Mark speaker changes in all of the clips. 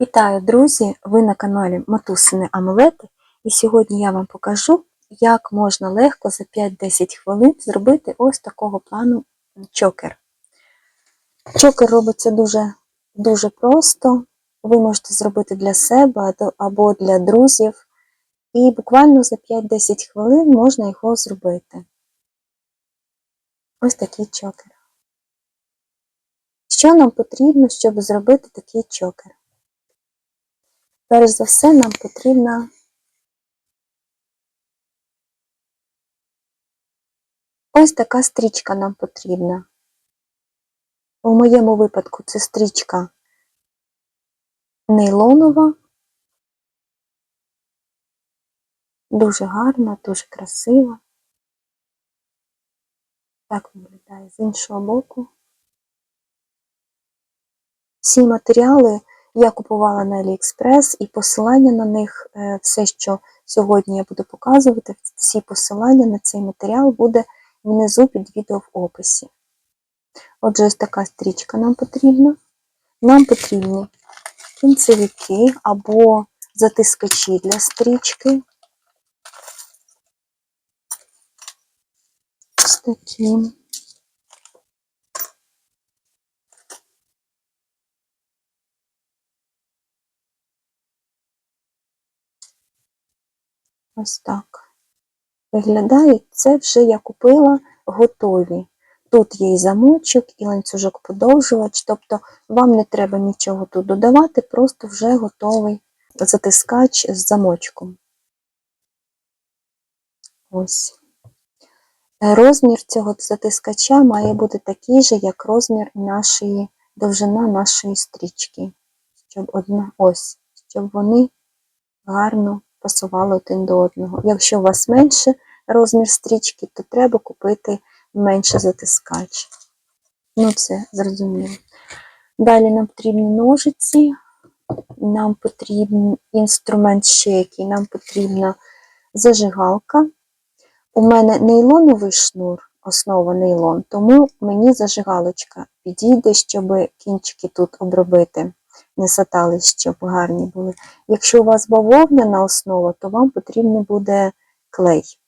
Speaker 1: Вітаю, друзі! Ви на каналі Матусини Амулети, і сьогодні я вам покажу, як можна легко за 5-10 хвилин зробити ось такого плану чокер. Чокер робиться дуже, дуже просто. Ви можете зробити для себе або для друзів, і буквально за 5-10 хвилин можна його зробити. Ось такий чокер. Що нам потрібно, щоб зробити такий чокер? Перш за все, нам потрібна ось така стрічка нам потрібна. У моєму випадку це стрічка нейлонова, дуже гарна, дуже красива. Так виглядає з іншого боку. Всі матеріали я купувала на AliExpress і посилання на них, е, все, що сьогодні я буду показувати, всі посилання на цей матеріал буде внизу під відео в описі. Отже, ось така стрічка нам потрібна. Нам потрібні кінцевики або затискачі для стрічки. Ось такі. Ось так. Виглядає, це вже я купила готові. Тут є і замочок, і ланцюжок подовжувач, тобто вам не треба нічого тут додавати, просто вже готовий затискач з замочком. Ось. Розмір цього затискача має бути такий же, як розмір нашої довжина нашої стрічки. Щоб одна ось, щоб вони гарно пасували один до одного. Якщо у вас менше розмір стрічки, то треба купити менше затискач. Ну, це зрозуміло. Далі нам потрібні ножиці, нам потрібен інструмент ще який, нам потрібна зажигалка. У мене нейлоновий шнур, основа нейлон, тому мені зажигалочка підійде, щоб кінчики тут обробити не сатались, щоб гарні були. Якщо у вас бавовняна основа, то вам потрібен буде клей.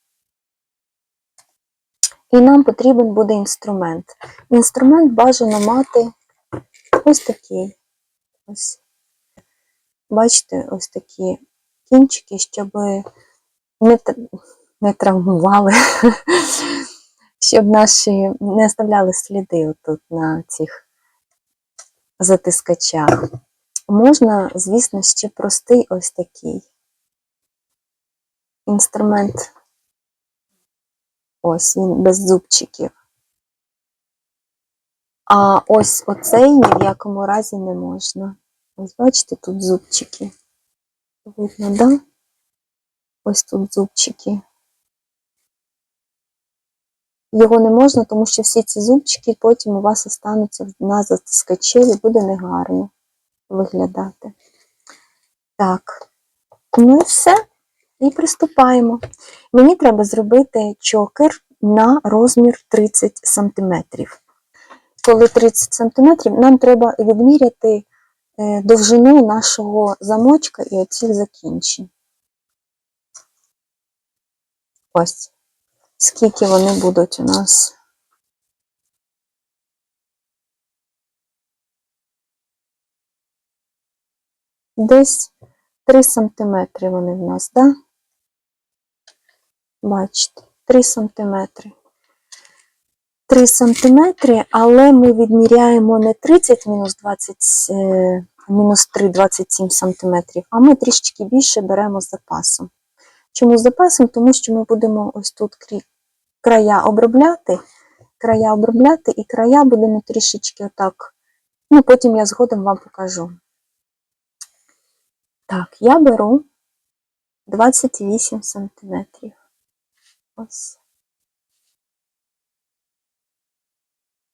Speaker 1: І нам потрібен буде інструмент. Інструмент бажано мати ось такий. Ось. Бачите, ось такі кінчики, щоб не не травмували, щоб наші не оставляли сліди тут на цих затискачах. Можна, звісно, ще простий ось такий інструмент. Ось він без зубчиків. А ось оцей ні в якому разі не можна. Ось бачите, тут зубчики. Видно, да? Ось тут зубчики. Його не можна, тому що всі ці зубчики потім у вас остануться на затискачі і буде негарно виглядати. Так, ну і все. І приступаємо. Мені треба зробити чокер на розмір 30 см. Коли 30 см, нам треба відміряти е, довжину нашого замочка і оцих закінчень. Ось, скільки вони будуть у нас. Десь 3 сантиметри вони в нас. Да? Бачите, 3 сантиметри. 3 сантиметри, але ми відміряємо не 30 мінус 20, е, мінус 3, 27 сантиметрів, а ми трішечки більше беремо з запасом. Чому з запасом? Тому що ми будемо ось тут края обробляти, края обробляти, і края будемо трішечки отак. Ну, потім я згодом вам покажу. Так, я беру 28 сантиметрів. Ось.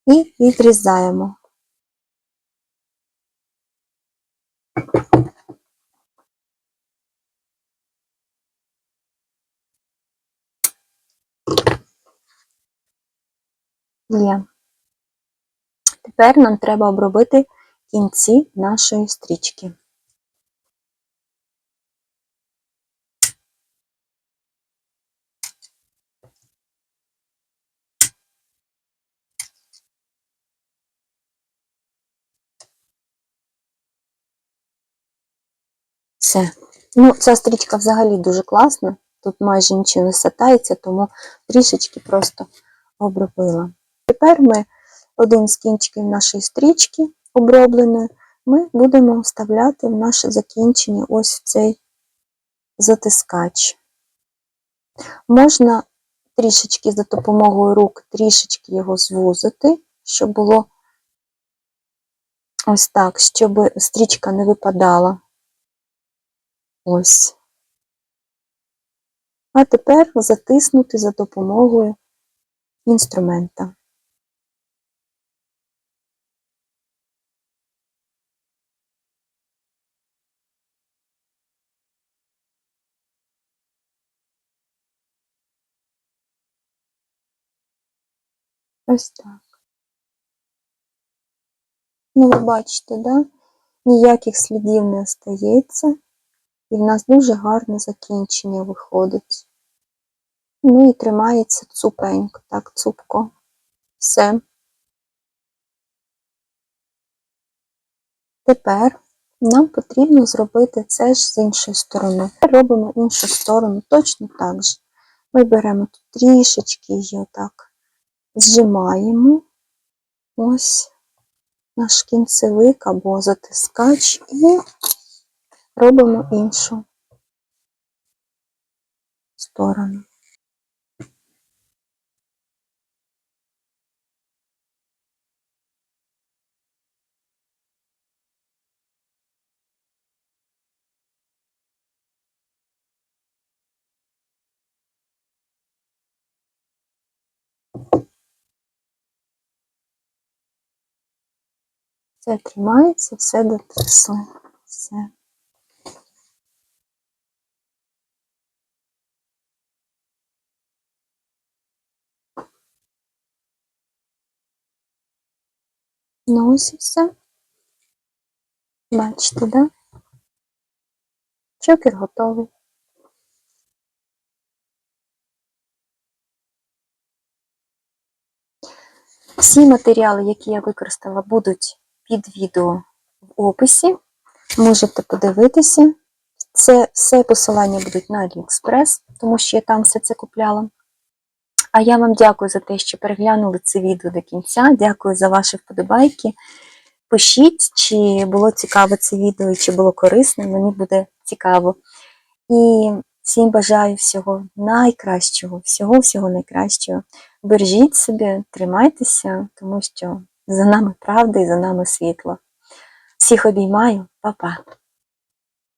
Speaker 1: І відрізаємо. Є. Тепер нам треба обробити кінці нашої стрічки. Все. Ну, ця стрічка взагалі дуже класна. Тут майже нічого не сатається, тому трішечки просто обробила. Тепер ми один з кінчиків нашої стрічки обробленої, ми будемо вставляти в наше закінчення ось в цей затискач. Можна трішечки за допомогою рук трішечки його звузити, щоб було ось так, щоб стрічка не випадала. Ось. А тепер затиснути за допомогою інструмента. Ось так. Ну, ви бачите, да? ніяких слідів не остається, і в нас дуже гарне закінчення виходить. Ну і тримається цупенько, так, цупко. Все. Тепер нам потрібно зробити це ж з іншої сторони. Робимо іншу сторону точно так же. Ми беремо тут трішечки її отак, зжимаємо ось наш кінцевик або затискач і робимо іншу сторону. Все тримається, все дотисли. Все. Ось все. Бачите, да? Чокер готовий. Всі матеріали, які я використала, будуть під відео в описі. Можете подивитися. Це все посилання будуть на AliExpress, тому що я там все це купляла. А я вам дякую за те, що переглянули це відео до кінця. Дякую за ваші вподобайки. Пишіть, чи було цікаво це відео, і чи було корисне, мені буде цікаво. І всім бажаю всього найкращого, всього-всього найкращого. Бережіть себе, тримайтеся, тому що за нами правда і за нами світло. Всіх обіймаю, па-па!